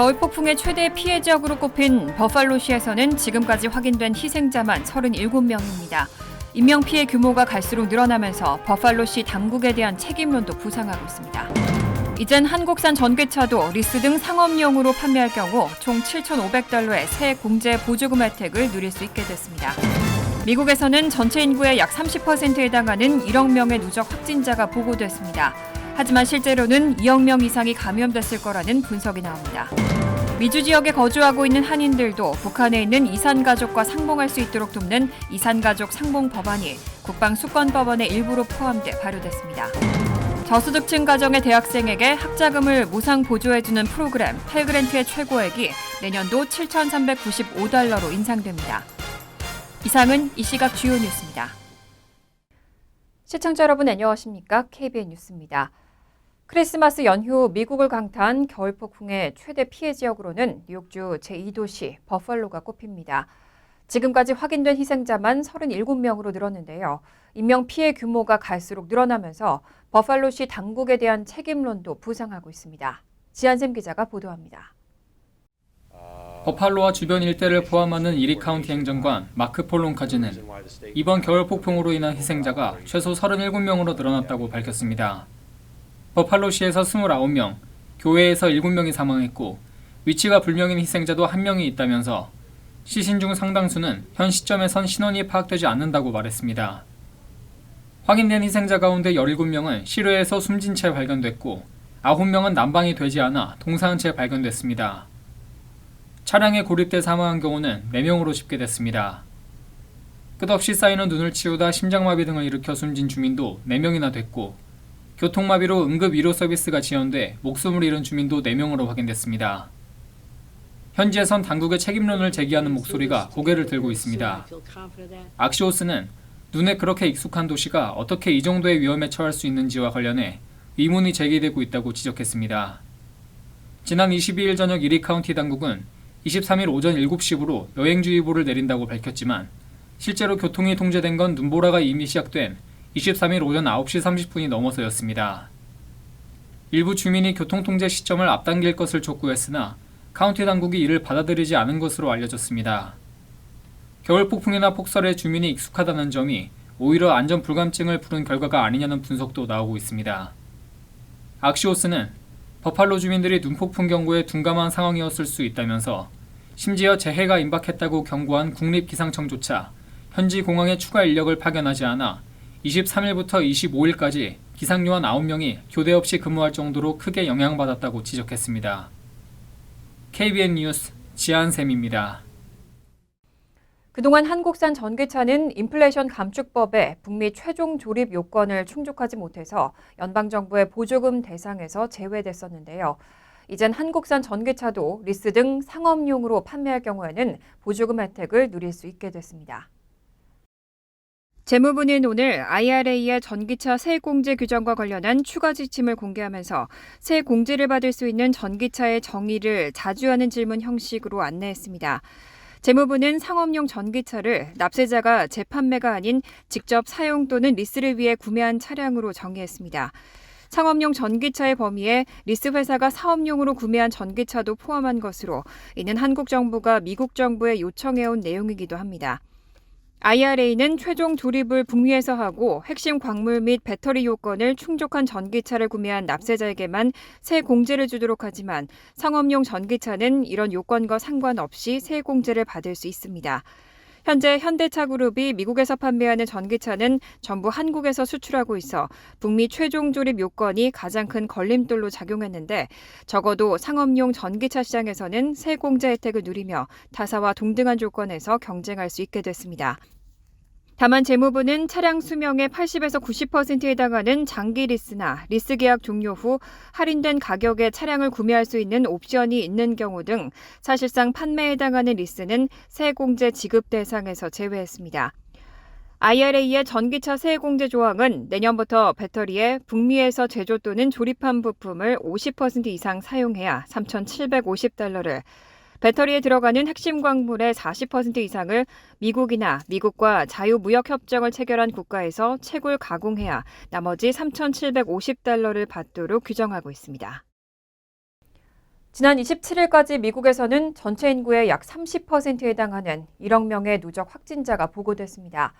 겨울 폭풍의 최대 피해 지역으로 꼽힌 버팔로시에서는 지금까지 확인된 희생자만 37명입니다. 인명 피해 규모가 갈수록 늘어나면서 버팔로시 당국에 대한 책임론도 부상하고 있습니다. 이젠 한국산 전기차도 리스 등 상업용으로 판매할 경우 총 7,500달러의 새 공제 보조금 혜택을 누릴 수 있게 됐습니다. 미국에서는 전체 인구의 약 30%에 해당하는 1억 명의 누적 확진자가 보고됐습니다. 하지만 실제로는 2억 명 이상이 감염됐을 거라는 분석이 나옵니다. 미주 지역에 거주하고 있는 한인들도 북한에 있는 이산 가족과 상봉할 수 있도록 돕는 이산 가족 상봉 법안이 국방 수권 법원의 일부로 포함돼 발효됐습니다. 저소득층 가정의 대학생에게 학자금을 무상 보조해주는 프로그램 펠그랜트의 최고액이 내년도 7,395달러로 인상됩니다. 이상은 이 시각 주요 뉴스입니다. 시청자 여러분 안녕하십니까? KBN 뉴스입니다. 크리스마스 연휴 미국을 강타한 겨울 폭풍의 최대 피해 지역으로는 뉴욕주 제2도시 버팔로가 꼽힙니다. 지금까지 확인된 희생자만 37명으로 늘었는데요. 인명 피해 규모가 갈수록 늘어나면서 버팔로시 당국에 대한 책임론도 부상하고 있습니다. 지한샘 기자가 보도합니다. 버팔로와 주변 일대를 포함하는 이리 카운티 행정관 마크 폴론카즈는 이번 겨울 폭풍으로 인한 희생자가 최소 37명으로 늘어났다고 밝혔습니다. 버팔로시에서 29명, 교회에서 7명이 사망했고 위치가 불명인 희생자도 1명이 있다면서 시신 중 상당수는 현 시점에선 신원이 파악되지 않는다고 말했습니다. 확인된 희생자 가운데 17명은 실외에서 숨진 채 발견됐고 9명은 난방이 되지 않아 동사한 채 발견됐습니다. 차량에 고립돼 사망한 경우는 4명으로 집계됐습니다. 끝없이 쌓이는 눈을 치우다 심장마비 등을 일으켜 숨진 주민도 4명이나 됐고 교통마비로 응급 의료 서비스가 지연돼 목숨을 잃은 주민도 4명으로 확인됐습니다. 현지에선 당국의 책임론을 제기하는 목소리가 고개를 들고 있습니다. 악시오스는 눈에 그렇게 익숙한 도시가 어떻게 이 정도의 위험에 처할 수 있는지와 관련해 의문이 제기되고 있다고 지적했습니다. 지난 22일 저녁 이리 카운티 당국은 23일 오전 7시부로 여행주의보를 내린다고 밝혔지만 실제로 교통이 통제된 건 눈보라가 이미 시작된 23일 오전 9시 30분이 넘어서였습니다. 일부 주민이 교통통제 시점을 앞당길 것을 촉구했으나 카운티 당국이 이를 받아들이지 않은 것으로 알려졌습니다. 겨울 폭풍이나 폭설에 주민이 익숙하다는 점이 오히려 안전 불감증을 부른 결과가 아니냐는 분석도 나오고 있습니다. 악시오스는 버팔로 주민들이 눈폭풍 경고에 둔감한 상황이었을 수 있다면서 심지어 재해가 임박했다고 경고한 국립기상청조차 현지 공항에 추가 인력을 파견하지 않아 23일부터 25일까지 기상요원 9명이 교대 없이 근무할 정도로 크게 영향받았다고 지적했습니다. KBN 뉴스 지한샘입니다. 그동안 한국산 전기차는 인플레이션 감축법에 북미 최종 조립 요건을 충족하지 못해서 연방정부의 보조금 대상에서 제외됐었는데요. 이젠 한국산 전기차도 리스 등 상업용으로 판매할 경우에는 보조금 혜택을 누릴 수 있게 됐습니다. 재무부는 오늘 IRA의 전기차 세공제 규정과 관련한 추가 지침을 공개하면서 세 공제를 받을 수 있는 전기차의 정의를 자주 하는 질문 형식으로 안내했습니다. 재무부는 상업용 전기차를 납세자가 재판매가 아닌 직접 사용 또는 리스를 위해 구매한 차량으로 정의했습니다. 상업용 전기차의 범위에 리스 회사가 사업용으로 구매한 전기차도 포함한 것으로 이는 한국 정부가 미국 정부에 요청해온 내용이기도 합니다. IRA는 최종 조립을 북미에서 하고 핵심 광물 및 배터리 요건을 충족한 전기차를 구매한 납세자에게만 세 공제를 주도록 하지만 상업용 전기차는 이런 요건과 상관없이 세 공제를 받을 수 있습니다. 현재 현대차 그룹이 미국에서 판매하는 전기차는 전부 한국에서 수출하고 있어 북미 최종 조립 요건이 가장 큰 걸림돌로 작용했는데 적어도 상업용 전기차 시장에서는 세 공제 혜택을 누리며 타사와 동등한 조건에서 경쟁할 수 있게 됐습니다. 다만 재무부는 차량 수명의 80에서 90%에 해당하는 장기 리스나 리스 계약 종료 후 할인된 가격에 차량을 구매할 수 있는 옵션이 있는 경우 등 사실상 판매에 해당하는 리스는 세공제 지급 대상에서 제외했습니다. IRA의 전기차 세공제 조항은 내년부터 배터리에 북미에서 제조 또는 조립한 부품을 50% 이상 사용해야 3,750달러를 배터리에 들어가는 핵심 광물의 40% 이상을 미국이나 미국과 자유무역협정을 체결한 국가에서 채굴 가공해야 나머지 3,750달러를 받도록 규정하고 있습니다. 지난 27일까지 미국에서는 전체 인구의 약 30%에 해당하는 1억 명의 누적 확진자가 보고됐습니다.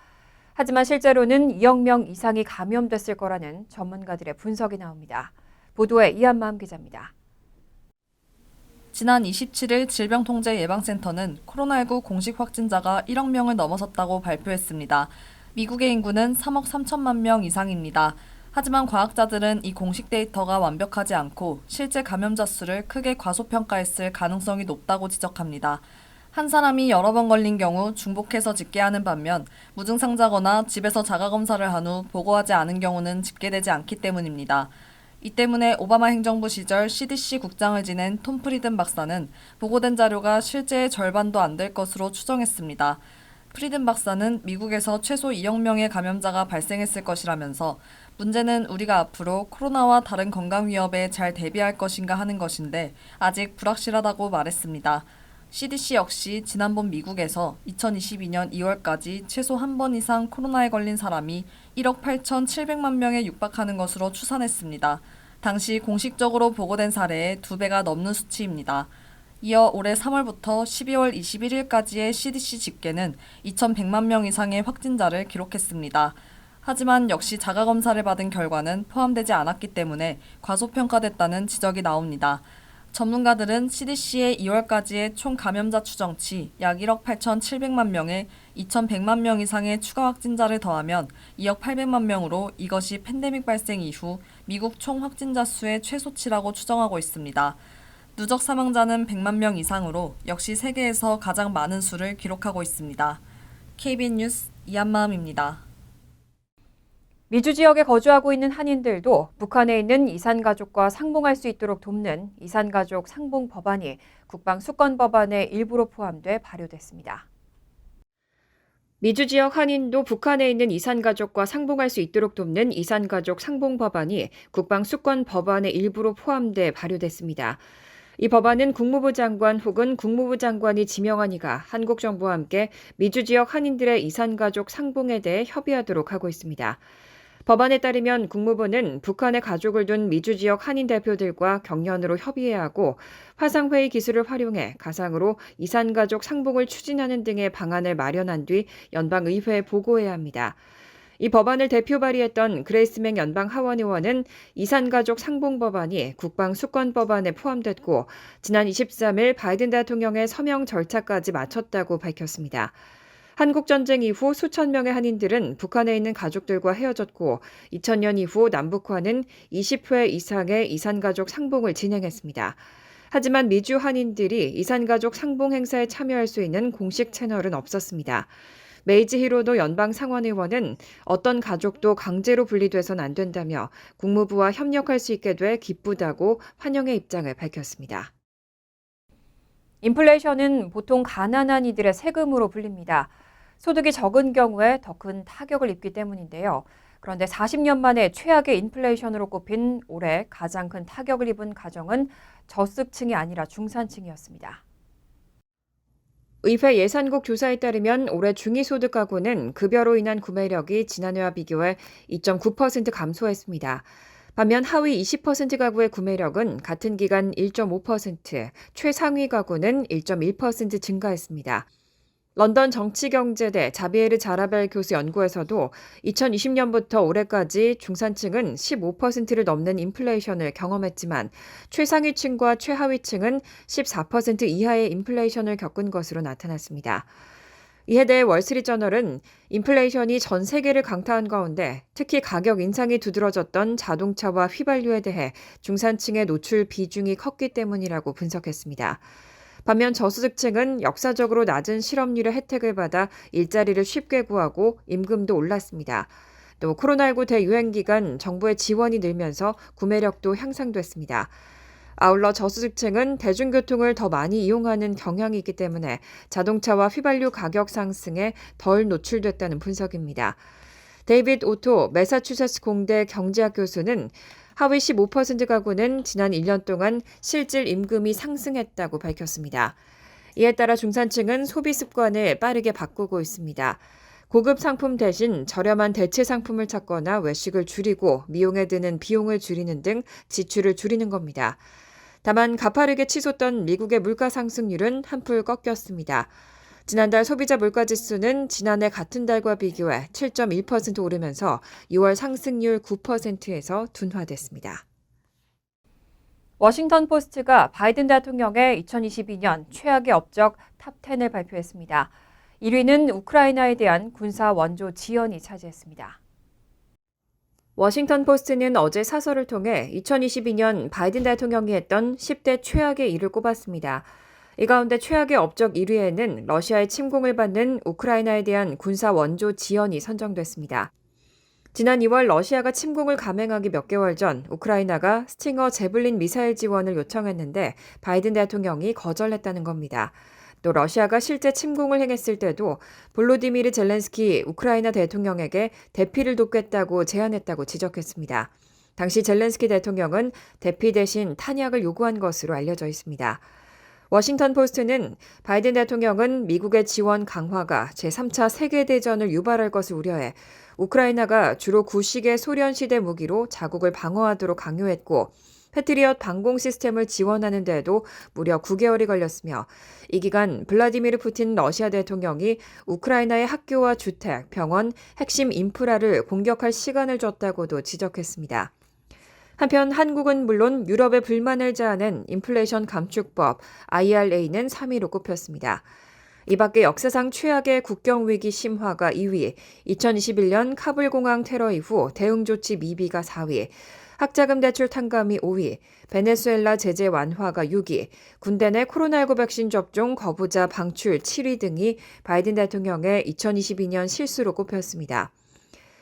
하지만 실제로는 2억 명 이상이 감염됐을 거라는 전문가들의 분석이 나옵니다. 보도에 이한마음 기자입니다. 지난 27일 질병통제예방센터는 코로나19 공식 확진자가 1억 명을 넘어섰다고 발표했습니다. 미국의 인구는 3억 3천만 명 이상입니다. 하지만 과학자들은 이 공식 데이터가 완벽하지 않고 실제 감염자 수를 크게 과소평가했을 가능성이 높다고 지적합니다. 한 사람이 여러 번 걸린 경우 중복해서 집계하는 반면 무증상자거나 집에서 자가검사를 한 후 보고하지 않은 경우는 집계되지 않기 때문입니다. 이 때문에 오바마 행정부 시절 CDC 국장을 지낸 톰 프리든 박사는 보고된 자료가 실제의 절반도 안 될 것으로 추정했습니다. 프리든 박사는 미국에서 최소 2억 명의 감염자가 발생했을 것이라면서 문제는 우리가 앞으로 코로나와 다른 건강 위협에 잘 대비할 것인가 하는 것인데 아직 불확실하다고 말했습니다. CDC 역시 지난번 미국에서 2022년 2월까지 최소 한 번 이상 코로나에 걸린 사람이 1억 8,700만 명에 육박하는 것으로 추산했습니다. 당시 공식적으로 보고된 사례의 두 배가 넘는 수치입니다. 이어 올해 3월부터 12월 21일까지의 CDC 집계는 2,100만 명 이상의 확진자를 기록했습니다. 하지만 역시 자가검사를 받은 결과는 포함되지 않았기 때문에 과소평가됐다는 지적이 나옵니다. 전문가들은 CDC의 2월까지의 총 감염자 추정치 약 1억 8,700만 명에 2,100만 명 이상의 추가 확진자를 더하면 2억 800만 명으로 이것이 팬데믹 발생 이후 미국 총 확진자 수의 최소치라고 추정하고 있습니다. 누적 사망자는 100만 명 이상으로 역시 세계에서 가장 많은 수를 기록하고 있습니다. KBN 뉴스 이한마음입니다. 미주 지역에 거주하고 있는 한인들도 북한에 있는 이산 가족과 상봉할 수 있도록 돕는 이산 가족 상봉 법안이 국방 수권 법안의 일부로 포함돼 발효됐습니다. 미주 지역 한인도 북한에 있는 이산 가족과 상봉할 수 있도록 돕는 이산 가족 상봉 법안이 국방 수권 법안의 일부로 포함돼 발효됐습니다. 이 법안은 국무부 장관 혹은 국무부 장관이 지명한 이가 한국 정부와 함께 미주 지역 한인들의 이산 가족 상봉에 대해 협의하도록 하고 있습니다. 법안에 따르면 국무부는 북한에 가족을 둔 미주 지역 한인 대표들과 경련으로 협의해야 하고 화상회의 기술을 활용해 가상으로 이산 가족 상봉을 추진하는 등의 방안을 마련한 뒤 연방의회에 보고해야 합니다. 이 법안을 대표 발의했던 그레이스맹 연방 하원 의원은 이산가족 상봉 법안이 국방 수권 법안에 포함됐고 지난 23일 바이든 대통령의 서명 절차까지 마쳤다고 밝혔습니다. 한국 전쟁 이후 수천 명의 한인들은 북한에 있는 가족들과 헤어졌고 2000년 이후 남북화는 20회 이상의 이산가족 상봉을 진행했습니다. 하지만 미주 한인들이 이산가족 상봉 행사에 참여할 수 있는 공식 채널은 없었습니다. 메이지 히로도 연방 상원의원은 어떤 가족도 강제로 분리돼선 안 된다며 국무부와 협력할 수 있게 돼 기쁘다고 환영의 입장을 밝혔습니다. 인플레이션은 보통 가난한 이들의 세금으로 불립니다. 소득이 적은 경우에 더 큰 타격을 입기 때문인데요. 그런데 40년 만에 최악의 인플레이션으로 꼽힌 올해 가장 큰 타격을 입은 가정은 저습층이 아니라 중산층이었습니다. 의회 예산국 조사에 따르면 올해 중위소득 가구는 급여로 인한 구매력이 지난해와 비교해 2.9% 감소했습니다. 반면 하위 20% 가구의 구매력은 같은 기간 1.5%, 최상위 가구는 1.1% 증가했습니다. 런던 정치경제대 자비에르 자라벨 교수 연구에서도 2020년부터 올해까지 중산층은 15%를 넘는 인플레이션을 경험했지만 최상위층과 최하위층은 14% 이하의 인플레이션을 겪은 것으로 나타났습니다. 이에 대해 월스트리트저널은 인플레이션이 전 세계를 강타한 가운데 특히 가격 인상이 두드러졌던 자동차와 휘발유에 대해 중산층의 노출 비중이 컸기 때문이라고 분석했습니다. 반면 저소득층은 역사적으로 낮은 실업률의 혜택을 받아 일자리를 쉽게 구하고 임금도 올랐습니다. 또 코로나19 대유행 기간 정부의 지원이 늘면서 구매력도 향상됐습니다. 아울러 저소득층은 대중교통을 더 많이 이용하는 경향이 있기 때문에 자동차와 휘발유 가격 상승에 덜 노출됐다는 분석입니다. 데이빗 오토 매사추세츠 공대 경제학 교수는 하위 15% 가구는 지난 1년 동안 실질 임금이 상승했다고 밝혔습니다. 이에 따라 중산층은 소비 습관을 빠르게 바꾸고 있습니다. 고급 상품 대신 저렴한 대체 상품을 찾거나 외식을 줄이고 미용에 드는 비용을 줄이는 등 지출을 줄이는 겁니다. 다만 가파르게 치솟던 미국의 물가 상승률은 한풀 꺾였습니다. 지난달 소비자 물가 지수는 지난해 같은 달과 비교해 7.1% 오르면서 6월 상승률 9%에서 둔화됐습니다. 워싱턴 포스트가 바이든 대통령의 2022년 최악의 업적 탑10을 발표했습니다. 1위는 우크라이나에 대한 군사 원조 지원이 차지했습니다. 워싱턴 포스트는 어제 사설을 통해 2022년 바이든 대통령이 했던 10대 최악의 일을 꼽았습니다. 이 가운데 최악의 업적 1위에는 러시아의 침공을 받는 우크라이나에 대한 군사 원조 지원이 선정됐습니다. 지난 2월 러시아가 침공을 감행하기 몇 개월 전 우크라이나가 스팅어 제블린 미사일 지원을 요청했는데 바이든 대통령이 거절했다는 겁니다. 또 러시아가 실제 침공을 행했을 때도 볼로디미르 젤렌스키 우크라이나 대통령에게 대피를 돕겠다고 제안했다고 지적했습니다. 당시 젤렌스키 대통령은 대피 대신 탄약을 요구한 것으로 알려져 있습니다. 워싱턴 포스트는 바이든 대통령은 미국의 지원 강화가 제3차 세계대전을 유발할 것을 우려해 우크라이나가 주로 구식의 소련 시대 무기로 자국을 방어하도록 강요했고 패트리엇 방공 시스템을 지원하는 데에도 무려 9개월이 걸렸으며 이 기간 블라디미르 푸틴 러시아 대통령이 우크라이나의 학교와 주택, 병원, 핵심 인프라를 공격할 시간을 줬다고도 지적했습니다. 한편 한국은 물론 유럽의 불만을 자아낸 인플레이션 감축법 IRA는 3위로 꼽혔습니다. 이 밖에 역사상 최악의 국경 위기 심화가 2위, 2021년 카불 공항 테러 이후 대응 조치 미비가 4위, 학자금 대출 탕감이 5위, 베네수엘라 제재 완화가 6위, 군대 내 코로나19 백신 접종 거부자 방출 7위 등이 바이든 대통령의 2022년 실수로 꼽혔습니다.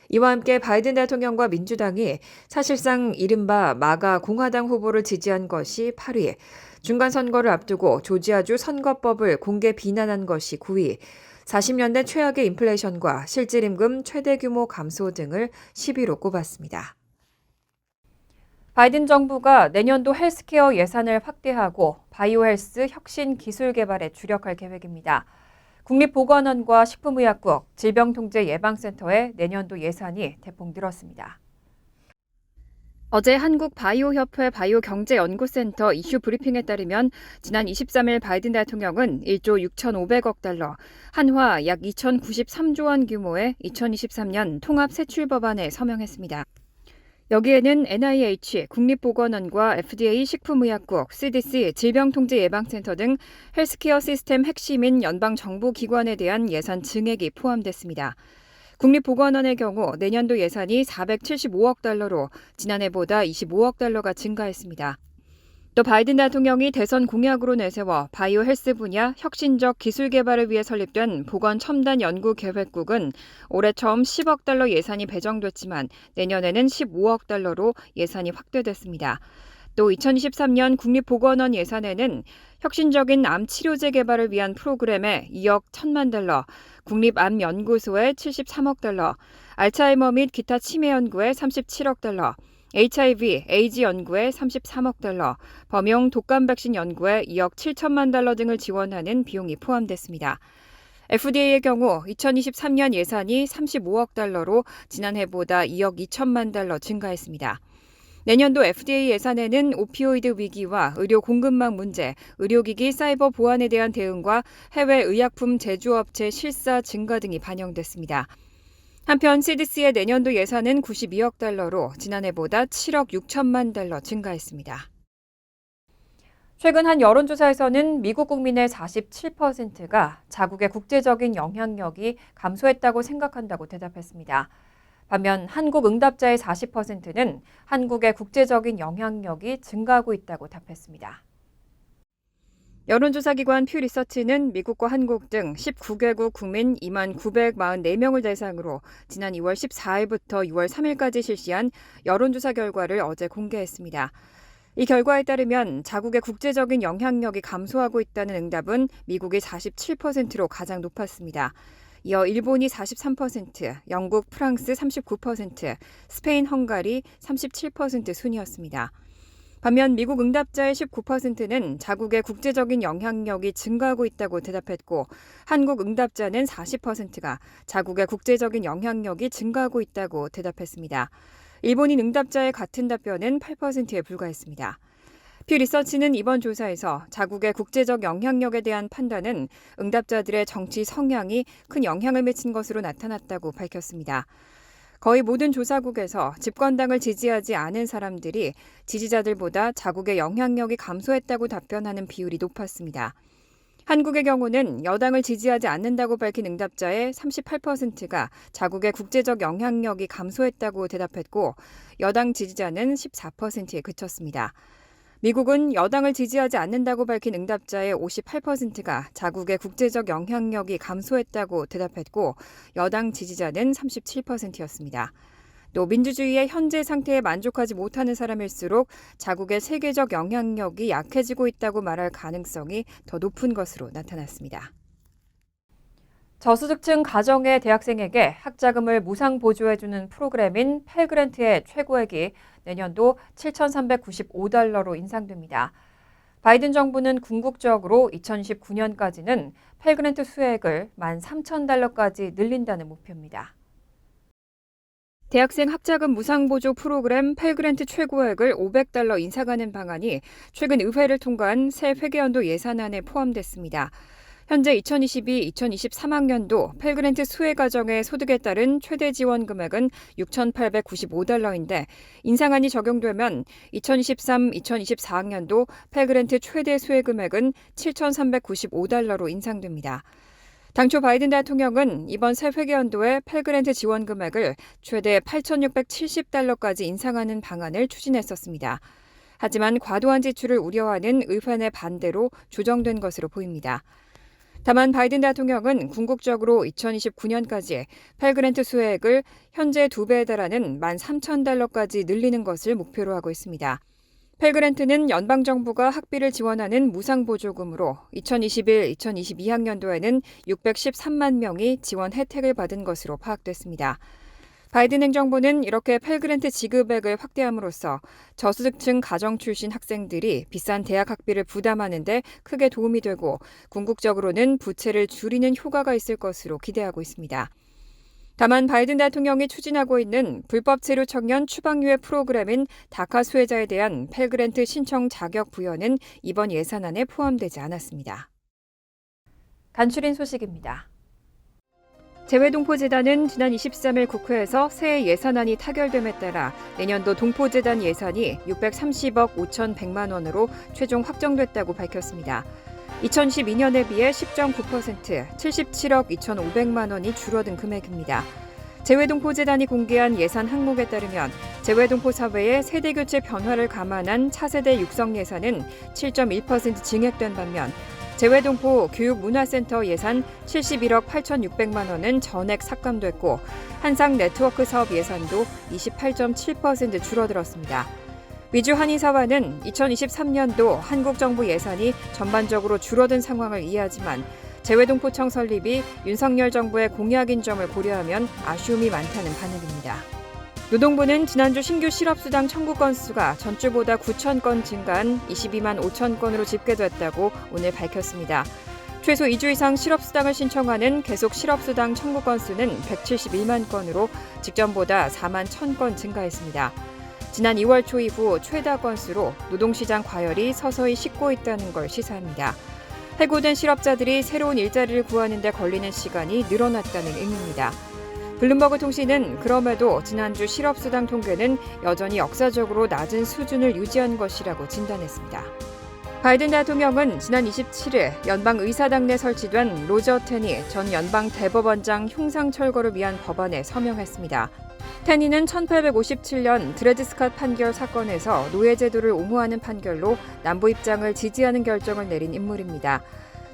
이와 함께 바이든 대통령과 민주당이 사실상 이른바 마가 공화당 후보를 지지한 것이 8위, 중간 선거를 앞두고 조지아주 선거법을 공개 비난한 것이 9위, 40년대 최악의 인플레이션과 실질임금 최대 규모 감소 등을 10위로 꼽았습니다. 바이든 정부가 내년도 헬스케어 예산을 확대하고 바이오 헬스 혁신 기술 개발에 주력할 계획입니다. 국립보건원과 식품의약국, 질병통제예방센터의 내년도 예산이 대폭 늘었습니다. 어제 한국바이오협회 바이오경제연구센터 이슈 브리핑에 따르면 지난 23일 바이든 대통령은 1조 6,500억 달러, 한화 약 2,093조 원 규모의 2023년 통합세출법안에 서명했습니다. 여기에는 NIH, 국립보건원과 FDA 식품의약국, CDC, 질병통제예방센터 등 헬스케어 시스템 핵심인 연방 정부 기관에 대한 예산 증액이 포함됐습니다. 국립보건원의 경우 내년도 예산이 475억 달러로 지난해보다 25억 달러가 증가했습니다. 또 바이든 대통령이 대선 공약으로 내세워 바이오 헬스 분야 혁신적 기술 개발을 위해 설립된 보건 첨단 연구 계획국은 올해 처음 10억 달러 예산이 배정됐지만 내년에는 15억 달러로 예산이 확대됐습니다. 또 2023년 국립보건원 예산에는 혁신적인 암 치료제 개발을 위한 프로그램에 2억 1천만 달러, 국립암연구소에 73억 달러, 알츠하이머 및 기타 치매 연구에 37억 달러, HIV, 에이즈 연구에 33억 달러, 범용 독감 백신 연구에 2억 7천만 달러 등을 지원하는 비용이 포함됐습니다. FDA의 경우 2023년 예산이 35억 달러로 지난해보다 2억 2천만 달러 증가했습니다. 내년도 FDA 예산에는 오피오이드 위기와 의료 공급망 문제, 의료기기 사이버 보안에 대한 대응과 해외 의약품 제조업체 실사 증가 등이 반영됐습니다. 한편 CDC의 내년도 예산은 92억 달러로 지난해보다 7억 6천만 달러 증가했습니다. 최근 한 여론조사에서는 미국 국민의 47%가 자국의 국제적인 영향력이 감소했다고 생각한다고 대답했습니다. 반면 한국 응답자의 40%는 한국의 국제적인 영향력이 증가하고 있다고 답했습니다. 여론조사기관 퓨 리서치는 미국과 한국 등 19개국 국민 2만 944명을 대상으로 지난 2월 14일부터 6월 3일까지 실시한 여론조사 결과를 어제 공개했습니다. 이 결과에 따르면 자국의 국제적인 영향력이 감소하고 있다는 응답은 미국이 47%로 가장 높았습니다. 이어 일본이 43%, 영국, 프랑스 39%, 스페인, 헝가리 37% 순이었습니다. 반면 미국 응답자의 19%는 자국의 국제적인 영향력이 증가하고 있다고 대답했고 한국 응답자는 40%가 자국의 국제적인 영향력이 증가하고 있다고 대답했습니다. 일본인 응답자의 같은 답변은 8%에 불과했습니다. 퓨 리서치는 이번 조사에서 자국의 국제적 영향력에 대한 판단은 응답자들의 정치 성향이 큰 영향을 미친 것으로 나타났다고 밝혔습니다. 거의 모든 조사국에서 집권당을 지지하지 않은 사람들이 지지자들보다 자국의 영향력이 감소했다고 답변하는 비율이 높았습니다. 한국의 경우는 여당을 지지하지 않는다고 밝힌 응답자의 38%가 자국의 국제적 영향력이 감소했다고 대답했고 여당 지지자는 14%에 그쳤습니다. 미국은 여당을 지지하지 않는다고 밝힌 응답자의 58%가 자국의 국제적 영향력이 감소했다고 대답했고 여당 지지자는 37%였습니다. 또 민주주의의 현재 상태에 만족하지 못하는 사람일수록 자국의 세계적 영향력이 약해지고 있다고 말할 가능성이 더 높은 것으로 나타났습니다. 저소득층 가정의 대학생에게 학자금을 무상 보조해주는 프로그램인 펠그랜트의 최고액이 내년도 7,395달러로 인상됩니다. 바이든 정부는 궁극적으로 2019년까지는 펠그랜트 수액을 13,000달러까지 늘린다는 목표입니다. 대학생 학자금 무상 보조 프로그램 펠그랜트 최고액을 500달러 인상하는 방안이 최근 의회를 통과한 새 회계연도 예산안에 포함됐습니다. 현재 2022-2023학년도 펠그랜트 수혜 가정의 소득에 따른 최대 지원 금액은 6,895달러인데 인상안이 적용되면 2023-2024학년도 펠그랜트 최대 수혜 금액은 7,395달러로 인상됩니다. 당초 바이든 대통령은 이번 새 회계연도에 펠그랜트 지원 금액을 최대 8,670달러까지 인상하는 방안을 추진했었습니다. 하지만 과도한 지출을 우려하는 의회 내 반대로 조정된 것으로 보입니다. 다만 바이든 대통령은 궁극적으로 2029년까지 펠그랜트 수혜액을 현재 두 배에 달하는 13,000달러까지 늘리는 것을 목표로 하고 있습니다. 펠그랜트는 연방정부가 학비를 지원하는 무상보조금으로 2021-2022학년도에는 613만 명이 지원 혜택을 받은 것으로 파악됐습니다. 바이든 행정부는 이렇게 펠그랜트 지급액을 확대함으로써 저소득층 가정 출신 학생들이 비싼 대학 학비를 부담하는데 크게 도움이 되고 궁극적으로는 부채를 줄이는 효과가 있을 것으로 기대하고 있습니다. 다만 바이든 대통령이 추진하고 있는 불법 체류 청년 추방유예 프로그램인 다카 수혜자에 대한 펠그랜트 신청 자격 부여는 이번 예산안에 포함되지 않았습니다. 간추린 소식입니다. 재외동포재단은 지난 23일 국회에서 새해 예산안이 타결됨에 따라 내년도 동포재단 예산이 630억 5,100만 원으로 최종 확정됐다고 밝혔습니다. 2012년에 비해 10.9% 77억 2,500만 원이 줄어든 금액입니다. 재외동포재단이 공개한 예산 항목에 따르면 재외동포 사회의 세대 교체 변화를 감안한 차세대 육성 예산은 7.1% 증액된 반면 재외동포 교육문화센터 예산 71억 8,600만 원은 전액 삭감됐고 한상 네트워크 사업 예산도 28.7% 줄어들었습니다. 위주 한의사와는 2023년도 한국 정부 예산이 전반적으로 줄어든 상황을 이해하지만 재외동포청 설립이 윤석열 정부의 공약인 점을 고려하면 아쉬움이 많다는 반응입니다. 노동부는 지난주 신규 실업수당 청구 건수가 전주보다 9천 건 증가한 22만 5천 건으로 집계됐다고 오늘 밝혔습니다. 최소 2주 이상 실업수당을 신청하는 계속 실업수당 청구 건수는 171만 건으로 직전보다 4만 1천 건 증가했습니다. 지난 2월 초 이후 최다 건수로 노동시장 과열이 서서히 식고 있다는 걸 시사합니다. 해고된 실업자들이 새로운 일자리를 구하는 데 걸리는 시간이 늘어났다는 의미입니다. 블룸버그 통신은 그럼에도 지난주 실업수당 통계는 여전히 역사적으로 낮은 수준을 유지한 것이라고 진단했습니다. 바이든 대통령은 지난 27일 연방 의사당 내 설치된 로저 테니 전 연방 대법원장 흉상 철거를 위한 법안에 서명했습니다. 테니는 1857년 드레드 스캇 판결 사건에서 노예 제도를 옹호하는 판결로 남부 입장을 지지하는 결정을 내린 인물입니다.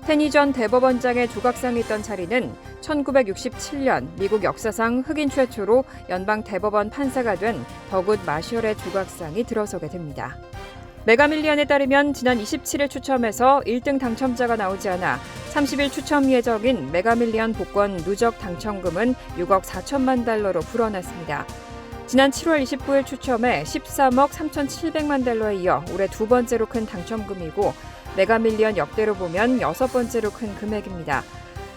테니 전 대법원장의 조각상이 있던 자리는 1967년 미국 역사상 흑인 최초로 연방 대법원 판사가 된 더굿 마셜의 조각상이 들어서게 됩니다. 메가밀리언에 따르면 지난 27일 추첨에서 1등 당첨자가 나오지 않아 30일 추첨 예정인 메가밀리언 복권 누적 당첨금은 6억 4천만 달러로 불어났습니다. 지난 7월 29일 추첨에 13억 3,700만 달러에 이어 올해 두 번째로 큰 당첨금이고 메가밀리언 역대로 보면 여섯 번째로 큰 금액입니다.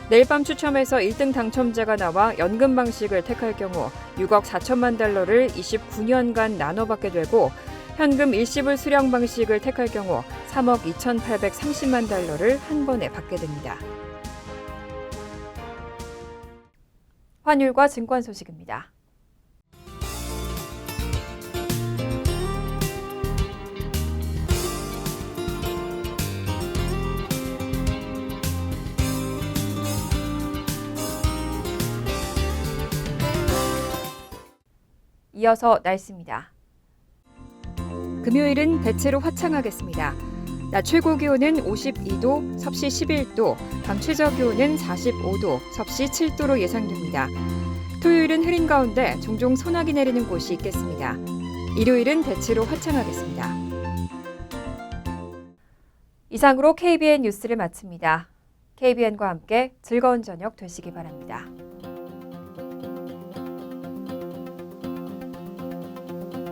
내일 밤 추첨에서 1등 당첨자가 나와 연금 방식을 택할 경우 6억 4천만 달러를 29년간 나눠받게 되고 현금 일시불 수령 방식을 택할 경우 3억 2,830만 달러를 한 번에 받게 됩니다. 환율과 증권 소식입니다. 이어서 날씨입니다. 금요일은 대체로 화창하겠습니다. 낮 최고 기온은 52도, 섭씨 11도, 밤 최저 기온은 45도, 섭씨 7도로 예상됩니다. 토요일은 흐린 가운데 종종 소나기 내리는 곳이 있겠습니다. 일요일은 대체로 화창하겠습니다. 이상으로 KBN 뉴스를 마칩니다. KBN과 함께 즐거운 저녁 되시기 바랍니다.